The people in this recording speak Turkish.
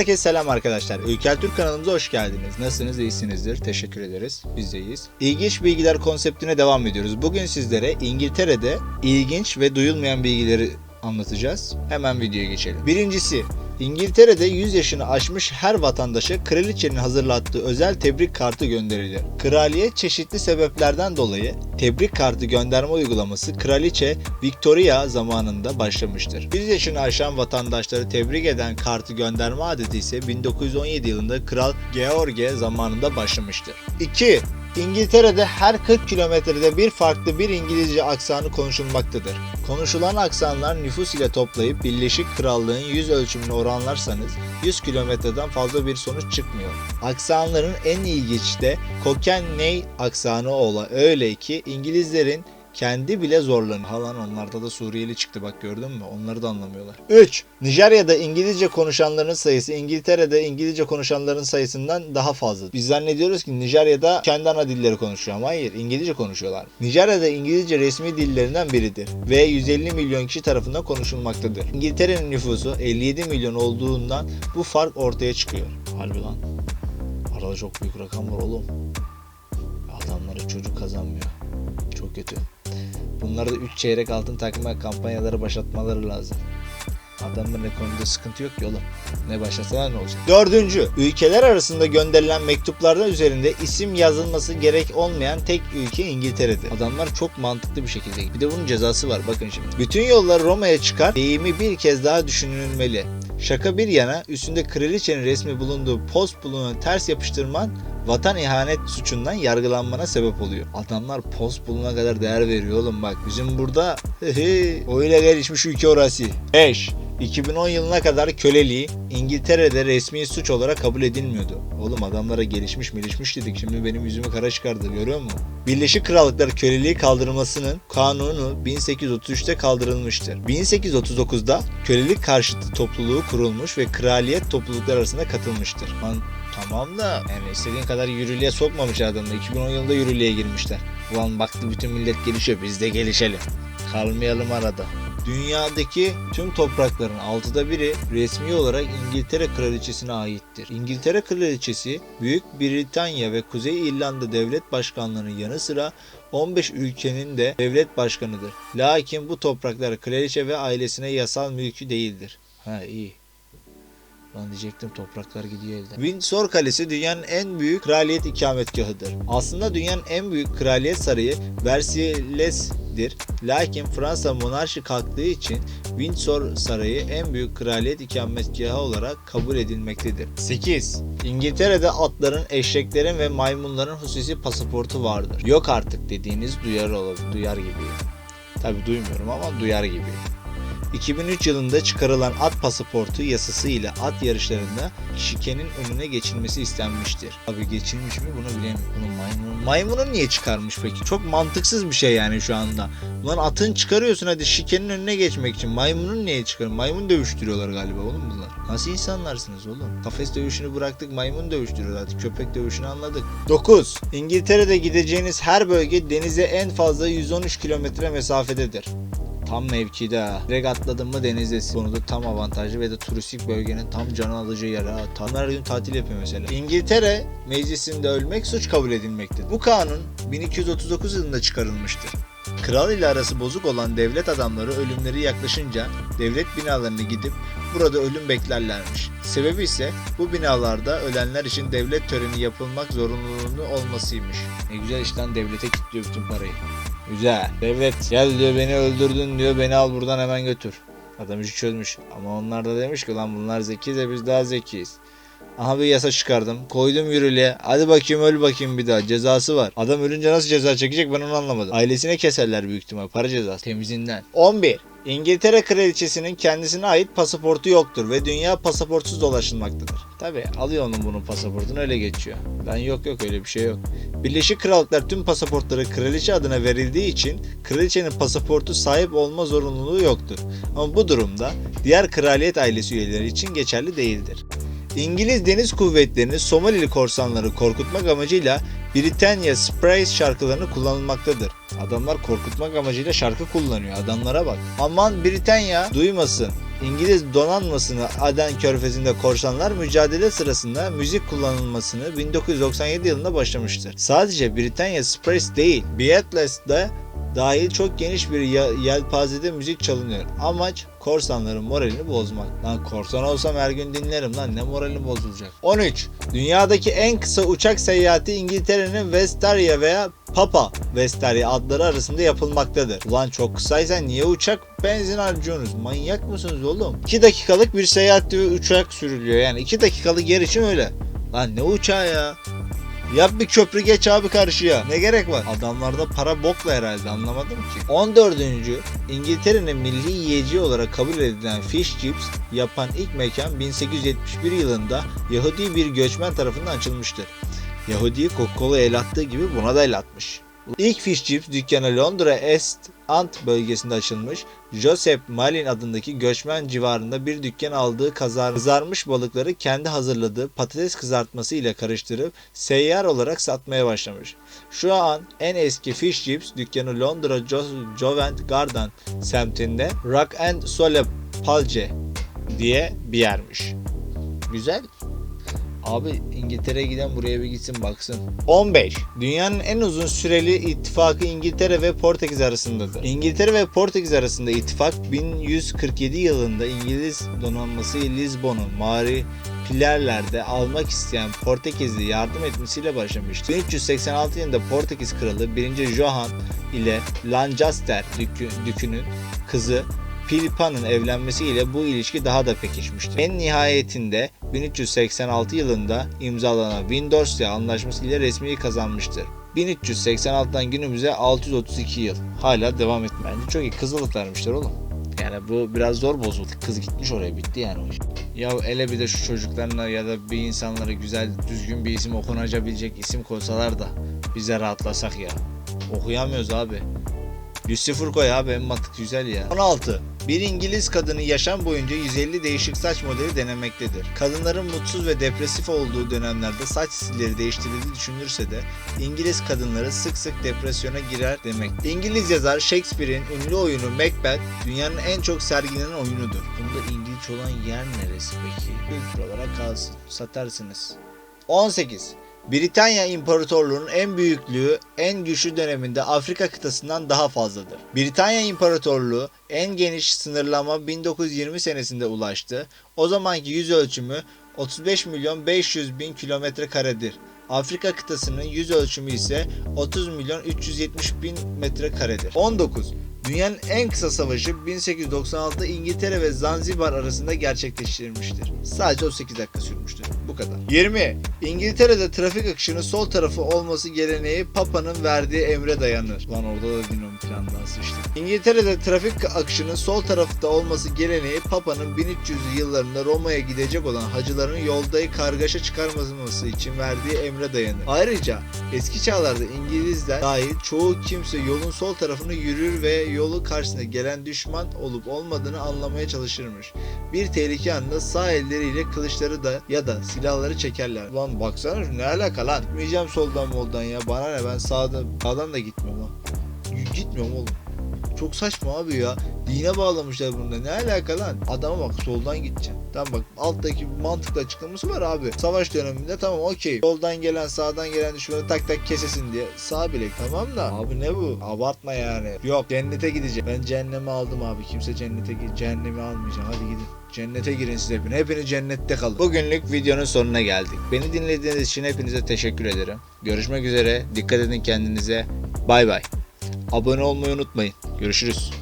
Herkese selam arkadaşlar. Ülker Türk kanalımıza hoş geldiniz. Nasılsınız? İyisinizdir. Teşekkür ederiz. Biz de iyiyiz. İlginç bilgiler konseptine devam ediyoruz. Bugün sizlere İngiltere'de ilginç ve duyulmayan bilgileri anlatacağız. Hemen videoya geçelim. Birincisi, İngiltere'de 100 yaşını aşmış her vatandaşa kraliçenin hazırlattığı özel tebrik kartı gönderilir. Kraliyet çeşitli sebeplerden dolayı tebrik kartı gönderme uygulaması kraliçe Victoria zamanında başlamıştır. 100 yaşını aşan vatandaşları tebrik eden kartı gönderme adeti ise 1917 yılında Kral George zamanında başlamıştır. 2. İngiltere'de her 40 kilometrede bir farklı bir İngilizce aksanı konuşulmaktadır. Konuşulan aksanlar nüfus ile toplayıp Birleşik Krallığın yüz ölçümünü oranlarsanız 100 kilometreden fazla bir sonuç çıkmıyor. Aksanların en ilginç de Cockney aksanı ola öyle ki İngilizlerin kendi bile zorlanıyor. Halan onlarda da Suriyeli çıktı bak gördün mü? Onları da anlamıyorlar. 3. Nijerya'da İngilizce konuşanların sayısı İngiltere'de İngilizce konuşanların sayısından daha fazla. Biz zannediyoruz ki Nijerya'da kendi ana dilleri konuşuyor ama hayır İngilizce konuşuyorlar. Nijerya'da İngilizce resmi dillerinden biridir ve 150 milyon kişi tarafından konuşulmaktadır. İngiltere'nin nüfusu 57 milyon olduğundan bu fark ortaya çıkıyor. Harbi lan. Arada çok büyük rakam var oğlum. Adamları çocuk kazanmıyor. Çok kötü. Bunlarda 3 çeyrek altın takma kampanyaları başlatmaları lazım. Adamların ekonomide sıkıntı yok ki oğlum. Ne başlasalar ne olacak? Dördüncü, ülkeler arasında gönderilen mektuplardan üzerinde isim yazılması gerek olmayan tek ülke İngiltere'dir. Adamlar çok mantıklı bir şekilde. Bir de bunun cezası var bakın şimdi. Bütün yollar Roma'ya çıkar, deyimi bir kez daha düşünülmeli. Şaka bir yana üstünde kraliçenin resmi bulunduğu post bulunan ters yapıştırman vatan ihanet suçundan yargılanmana sebep oluyor. Adamlar post buluna kadar değer veriyor oğlum bak. Bizim burada öyle gelişmiş ülke orası. 5. 2010 yılına kadar köleliği İngiltere'de resmi suç olarak kabul edilmiyordu. Oğlum adamlara gelişmiş gelişmiş dedik. Şimdi benim yüzümü kara çıkardı görüyor musun? Birleşik Krallıklar köleliği kaldırılmasının kanunu 1833'te kaldırılmıştır. 1839'da kölelik karşıtı topluluğu kurulmuş ve kraliyet topluluklar arasında katılmıştır. Lan tamam da yani istediğin kadar yürürlüğe sokmamış adamlar. 2010 yılında yürürlüğe girmişler. Ulan baktı bütün millet gelişiyor biz de gelişelim. Kalmayalım arada. Dünyadaki tüm toprakların altıda biri resmi olarak İngiltere Kraliçesi'ne aittir. İngiltere Kraliçesi, Büyük Britanya ve Kuzey İrlanda devlet başkanlarının yanı sıra 15 ülkenin de devlet başkanıdır. Lakin bu topraklar kraliçe ve ailesine yasal mülkü değildir. Ha iyi. Ben diyecektim topraklar gidiyor elden. Windsor Kalesi dünyanın en büyük kraliyet ikametgahıdır. Aslında dünyanın en büyük kraliyet sarayı Versailles'dir. Lakin Fransa monarşi kalktığı için Windsor Sarayı en büyük kraliyet ikametgahı olarak kabul edilmektedir. 8. İngiltere'de atların, eşeklerin ve maymunların hususi pasaportu vardır. Yok artık dediğiniz duyar olabilir, duyar gibi. Tabi duymuyorum ama duyar gibi. 2003 yılında çıkarılan at pasaportu yasası ile at yarışlarında şikenin önüne geçilmesi istenmiştir. Abi geçilmiş mi bunu bilemiyorum. Bunu maymun, maymunu niye çıkarmış peki? Çok mantıksız bir şey yani şu anda. Ulan atın çıkarıyorsun hadi şikenin önüne geçmek için. Maymunun niye çıkarın? Maymun dövüştürüyorlar galiba oğlum bunlar. Nasıl insanlarsınız oğlum? Kafes dövüşünü bıraktık maymun dövüştürüyorlar artık. Köpek dövüşünü anladık. 9. İngiltere'de gideceğiniz her bölge denize en fazla 113 kilometre mesafededir tam mevkide. Direkt atladın mı denizdesin. Konuda tam avantajlı ve de turistik bölgenin tam can alıcı yeri. Tam her gün tatil yapıyor mesela. İngiltere meclisinde ölmek suç kabul edilmektedir. Bu kanun 1239 yılında çıkarılmıştır. Kral ile arası bozuk olan devlet adamları ölümleri yaklaşınca devlet binalarına gidip burada ölüm beklerlermiş. Sebebi ise bu binalarda ölenler için devlet töreni yapılmak zorunluluğunu olmasıymış. Ne güzel işten devlete kilitliyor bütün parayı. Güzel. Devlet gel diyor beni öldürdün diyor beni al buradan hemen götür. Adam işi çözmüş. Ama onlar da demiş ki lan bunlar zeki de biz daha zekiyiz. Aha bir yasa çıkardım. Koydum yürürlüğe. Hadi bakayım öl bakayım bir daha. Cezası var. Adam ölünce nasıl ceza çekecek ben onu anlamadım. Ailesine keserler büyük ihtimal. Para cezası. Temizinden. 11. İngiltere kraliçesinin kendisine ait pasaportu yoktur ve dünya pasaportsuz dolaşılmaktadır. Tabi alıyor onun bunun pasaportunu öyle geçiyor. Ben yok yok öyle bir şey yok. Birleşik Krallıklar tüm pasaportları kraliçe adına verildiği için kraliçenin pasaportu sahip olma zorunluluğu yoktur. Ama bu durumda diğer kraliyet ailesi üyeleri için geçerli değildir. İngiliz Deniz Kuvvetleri'ni Somalili korsanları korkutmak amacıyla Britanya Sprays şarkılarını kullanılmaktadır. Adamlar korkutmak amacıyla şarkı kullanıyor. Adamlara bak. Aman Britanya duymasın. İngiliz donanmasını Aden Körfezi'nde korsanlar mücadele sırasında müzik kullanılmasını 1997 yılında başlamıştır. Sadece Britanya Space değil, Beatles'de dahil çok geniş bir yelpazede müzik çalınıyor. Amaç korsanların moralini bozmak. Lan korsan olsam her gün dinlerim lan ne moralim bozulacak. 13. Dünyadaki en kısa uçak seyahati İngiltere'nin Vestaria veya Papa Vestaria adları arasında yapılmaktadır. Ulan çok kısaysa niye uçak benzin harcıyorsunuz? Manyak mısınız oğlum? 2 dakikalık bir seyahatte ve uçak sürülüyor yani 2 dakikalık yer için öyle. Lan ne uçağı ya? Yap bir köprü geç abi karşıya. Ne gerek var? Adamlarda para bokla herhalde anlamadım ki. 14. İngiltere'nin milli yiyeceği olarak kabul edilen fish chips yapan ilk mekan 1871 yılında Yahudi bir göçmen tarafından açılmıştır. Yahudi Coca-Cola el attığı gibi buna da el atmış. İlk fish chips dükkanı Londra Est Ant bölgesinde açılmış. Joseph Malin adındaki göçmen civarında bir dükkan aldığı kazar, kızarmış balıkları kendi hazırladığı patates kızartması ile karıştırıp seyyar olarak satmaya başlamış. Şu an en eski fish chips dükkanı Londra Jo- Covent Garden semtinde Rock and Sole Palce diye bir yermiş. Güzel. Abi İngiltere'ye giden buraya bir gitsin baksın. 15. Dünyanın en uzun süreli ittifakı İngiltere ve Portekiz arasındadır. İngiltere ve Portekiz arasında ittifak 1147 yılında İngiliz donanması Lisbon'u Mari Pilerler'de almak isteyen Portekizli yardım etmesiyle başlamıştı. 1386 yılında Portekiz kralı 1. Johan ile Lancaster dükü- dükünün kızı Pilipa'nın evlenmesiyle bu ilişki daha da pekişmiştir. En nihayetinde 1386 yılında imzalanan Windsor Anlaşması ile resmi kazanmıştır. 1386'dan günümüze 632 yıl. Hala devam etmiş. Bence çok iyi. Kızılık vermişler oğlum. Yani bu biraz zor bozuldu. Kız gitmiş oraya bitti yani o iş. Ya ele bir de şu çocuklarına ya da bir insanlara güzel düzgün bir isim okunabilecek isim koysalar da bize rahatlasak ya. Okuyamıyoruz abi. 100 koy abi mantık güzel ya. 16. Bir İngiliz kadını yaşam boyunca 150 değişik saç modeli denemektedir. Kadınların mutsuz ve depresif olduğu dönemlerde saç stilleri değiştirildiği düşünülürse de İngiliz kadınları sık sık depresyona girer demek. İngiliz yazar Shakespeare'in ünlü oyunu Macbeth dünyanın en çok sergilenen oyunudur. Bunda İngilizce olan yer neresi peki? Kültür olarak kalsın. Satarsınız. 18. Britanya İmparatorluğu'nun en büyüklüğü en güçlü döneminde Afrika kıtasından daha fazladır. Britanya İmparatorluğu en geniş sınırlama 1920 senesinde ulaştı. O zamanki yüz ölçümü 35 milyon 500 bin kilometre karedir. Afrika kıtasının yüz ölçümü ise 30 milyon 370 bin metre karedir. 19. Dünyanın en kısa savaşı 1896'da İngiltere ve Zanzibar arasında gerçekleştirilmiştir. Sadece 18 dakika sürmüştür. Bu kadar. 20. İngiltere'de trafik akışının sol tarafı olması geleneği Papa'nın verdiği emre dayanır. Lan orada da dinliyorum plandan sıçtık. İngiltere'de trafik akışının sol tarafta olması geleneği Papa'nın 1300'lü yıllarında Roma'ya gidecek olan hacıların yolda kargaşa çıkarmaması için verdiği emre dayanır. Ayrıca eski çağlarda İngilizler dahil çoğu kimse yolun sol tarafını yürür ve yolu karşısına gelen düşman olup olmadığını anlamaya çalışırmış. Bir tehlike anında sağ elleriyle kılıçları da ya da silahları çekerler. Lan baksana ne alaka lan? Gitmeyeceğim soldan moldan ya. Bana ne ben sağdan, sağdan da gitmiyorum lan. Gitmiyorum oğlum. Çok saçma abi ya. Dine bağlamışlar bunda. Ne alaka lan? Adama bak soldan gideceksin. Tamam bak alttaki mantıklı açıklaması var abi. Savaş döneminde tamam okey. Soldan gelen sağdan gelen düşmanı tak tak kesesin diye. Sağ bilek tamam da. Abi ne bu? Abartma yani. Yok cennete gideceğim. Ben cehennemi aldım abi. Kimse cennete gir. Cehennemi almayacağım. Hadi gidin. Cennete girin siz hepiniz. Hepiniz cennette kalın. Bugünlük videonun sonuna geldik. Beni dinlediğiniz için hepinize teşekkür ederim. Görüşmek üzere. Dikkat edin kendinize. Bay bay. Abone olmayı unutmayın. Görüşürüz.